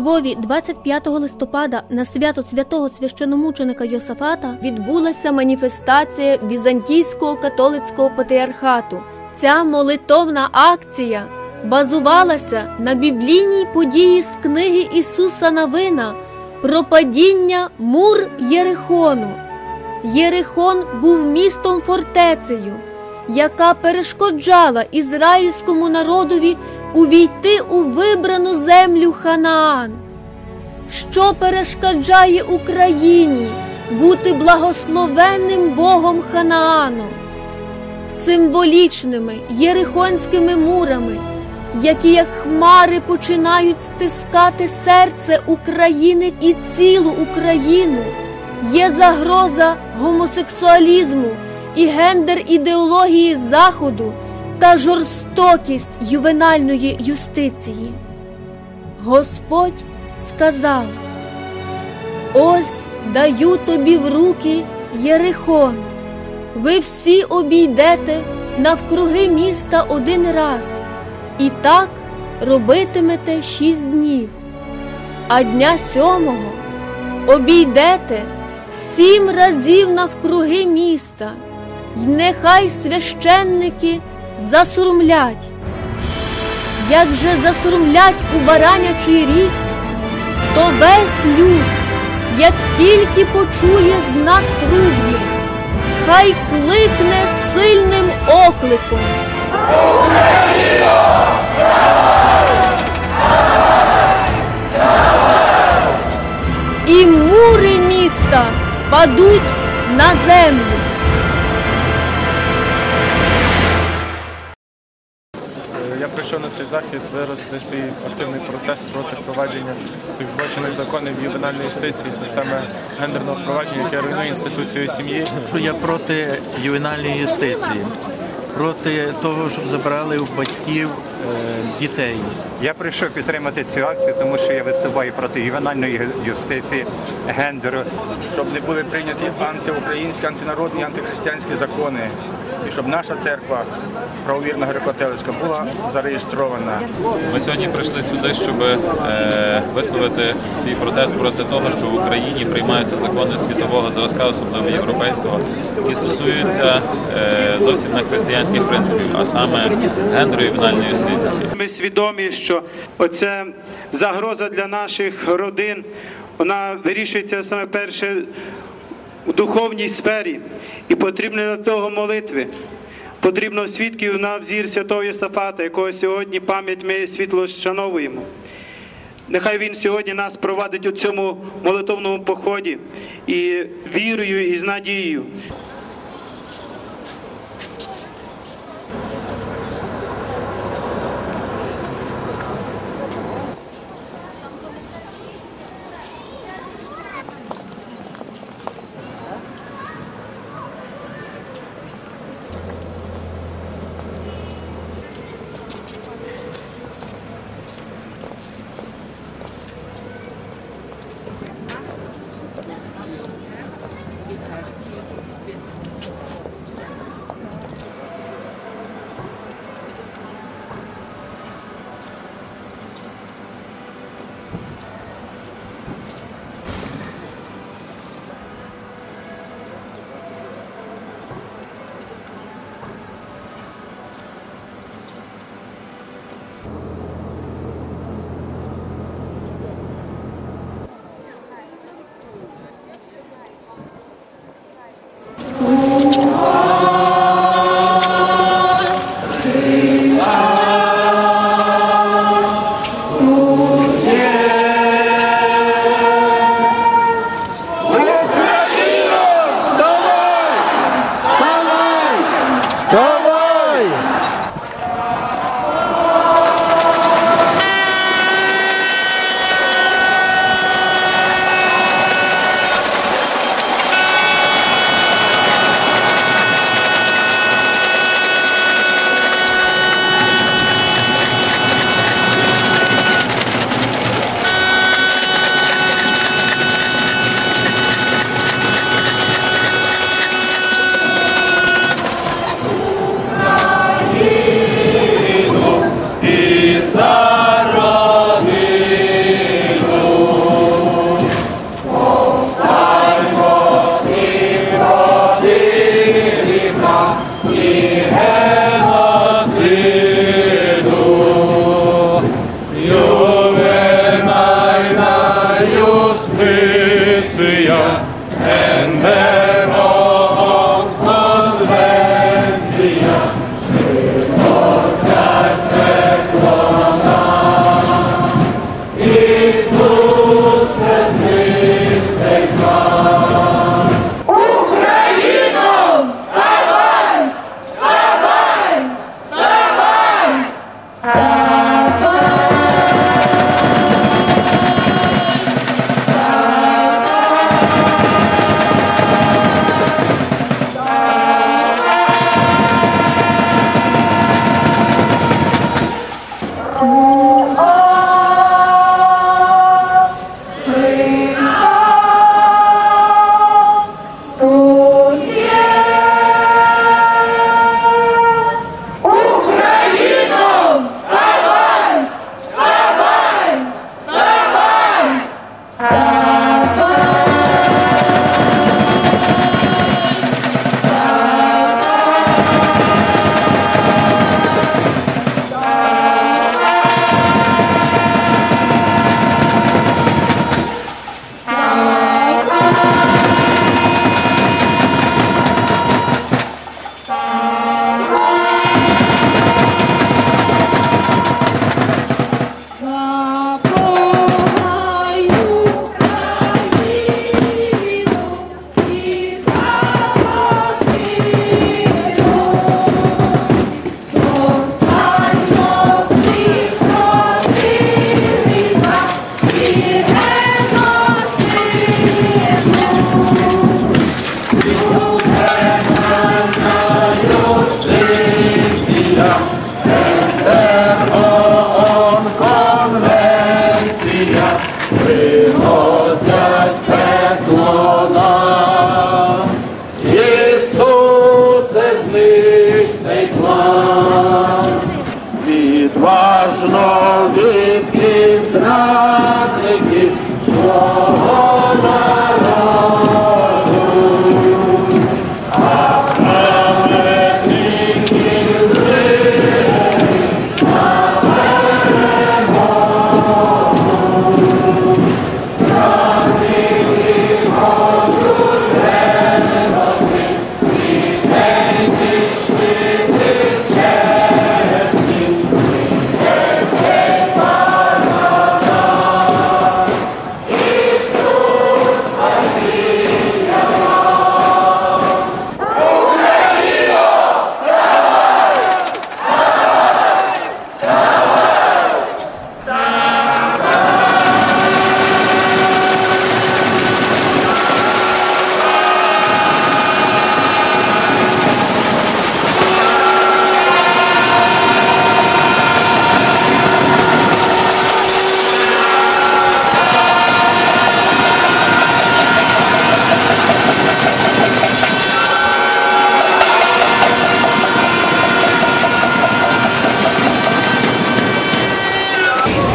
Львові 25 листопада на свято святого священомученика Йосафата відбулася маніфестація Візантійського католицького патріархату. Ця молитовна акція базувалася на біблійній події з книги Ісуса Навина про падіння мур Єрихону. Єрихон був містом фортецею, яка перешкоджала ізраїльському народові увійти у вибрану землю Ханаан, що перешкоджає Україні бути благословенним Богом Ханаану, символічними єрихонськими мурами, які, як хмари, починають стискати серце України і цілу Україну. Є загроза гомосексуалізму і гендер ідеології Заходу та жорстокість ювенальної юстиції. Господь сказав: Ось даю тобі в руки Єрихон. Ви всі обійдете навкруги міста один раз, і так робитимете шість днів, а дня сьомого обійдете сім разів навкруги міста, й нехай священники засурмлять. Як же засурмлять у баранячий ріг, то весь люд, як тільки почує знак трубні, хай кликне сильним окликом. І мури міста падуть на землю. Прийшов на цей захід виразити свій активний протест проти впровадження тих збочених законів ювенальної юстиції, системи гендерного впровадження, яке руйнує інституцію сім'ї. Я проти ювенальної юстиції, проти того, щоб забрали у батьків е, дітей. Я прийшов підтримати цю акцію, тому що я виступаю проти ювенальної юстиції, гендеру. щоб не були прийняті антиукраїнські, антинародні, антихристиянські закони, і щоб наша церква, правовірна греко-католицька, була зареєстрована. Ми сьогодні прийшли сюди, щоб е, висловити свій протест проти того, що в Україні приймаються закони світового зразка, особливо європейського, які стосуються е, зовсім не християнських принципів, а саме гендеру і юстиції. Ми свідомі, що оця загроза для наших родин вона вирішується саме перше у духовній сфері, і потрібно для того молитви. Потрібно свідків на взір святого Єсафата, якого сьогодні пам'ять ми світло вшановуємо. Нехай він сьогодні нас провадить у цьому молитовному поході і вірою, і з надією. justicia Oh.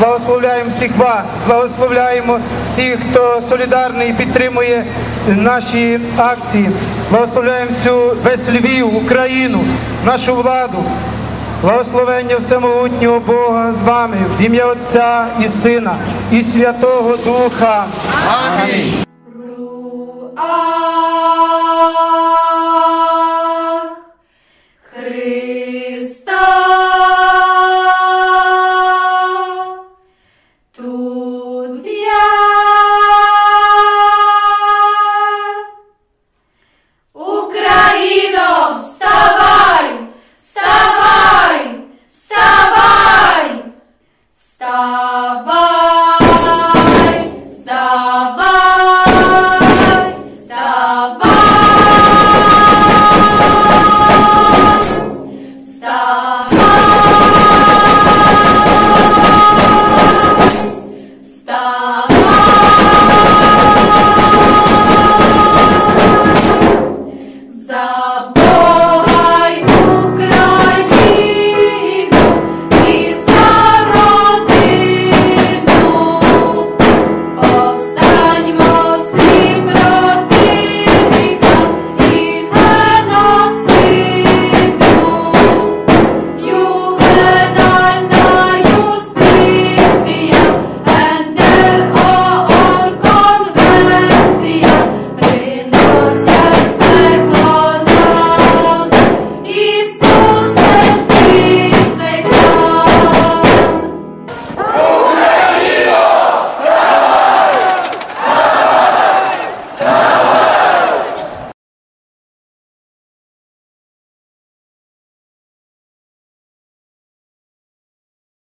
Благословляємо всіх вас, благословляємо всіх, хто солідарний і підтримує наші акції. Благословляємо всю весь Львів, Україну, нашу владу. Благословення всемогутнього Бога з вами в ім'я Отця і Сина і Святого Духа. Руах